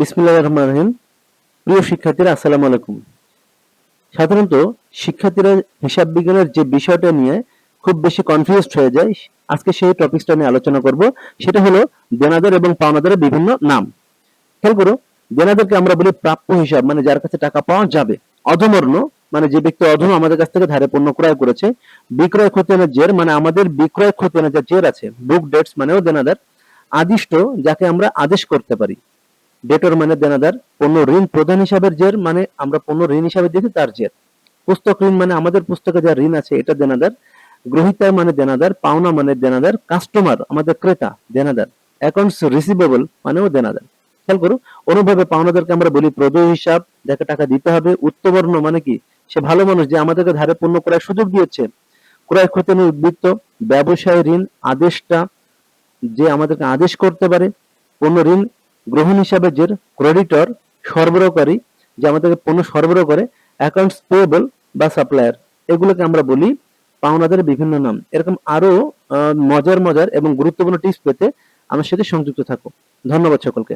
বিসমিল্লাহ রহমান রহিম। প্রিয় শিক্ষার্থীরা, আসসালামু আলাইকুম। সাধারণত শিক্ষার্থীরা হিসাব বিজ্ঞানের যে বিষয়টা নিয়ে খুব বেশি কনফিউজড হয়ে যায়, আজকে সেই টপিকসটা নিয়ে আলোচনা করব। সেটা হলো দেনাদার এবং পাওনাদারের বিভিন্ন নাম। খেয়াল করো আমরা বলি প্রাপ্য হিসাব মানে যার কাছে টাকা পাওয়া যাবে। অধমর্ণ মানে যে ব্যক্তি অধম আমাদের কাছ থেকে ধারে পণ্য ক্রয় করেছে, বিক্রয় ক্ষতিয়ানের জের মানে আমাদের বিক্রয় ক্ষতিয়ানের যে জের আছে বুক ডেটস মানেও দেনাদার, আদিষ্ট, যাকে আমরা আদেশ করতে পারি। ডেটর মানে দেনাদার, পণ্য ঋণ প্রদান হিসাবের জের মানে আমরা পণ্য ঋণ হিসাবে দিয়েছি তার জের। পুস্তক ঋণ মানে আমাদের পুস্তকে যা ঋণ আছে এটা দেনাদার, গ্রহিতা মানে দেনাদার, পাওনা মানে দেনাদার কাস্টমার আমাদের ক্রেতা, দেনাদার। অ্যাকাউন্টস রিসিভেবল মানেও দেনাদার। খেয়াল করো, অনুভাবে পাওনাদারকে আমরা বলি প্রদেয় হিসাব, যাকে টাকা দিতে হবে, উত্তবর্ণ মানে কি? সে ভালো মানুষ যে আমাদেরকে ধারে পণ্য ক্রয়ের সুযোগ দিয়েছে। ক্রয় ক্ষতি উদ্বৃত্ত ব্যবসায় ঋণ, আদেশটা যে আমাদেরকে আদেশ করতে পারে, পণ্য ঋণ গ্রহণ হিসাবে যে ক্রেডিটর সরবরাহকারী, যে আমাদেরকে পণ্য সরবরাহ করে অ্যাকাউন্টস পেয়েবল বা সাপ্লায়ার এগুলোকে আমরা বলি পাওনাদের বিভিন্ন নাম। এরকম আরও মজার মজার এবং গুরুত্বপূর্ণ টিপস পেতে আমার সাথে সংযুক্ত থাকো। ধন্যবাদ সকলকে।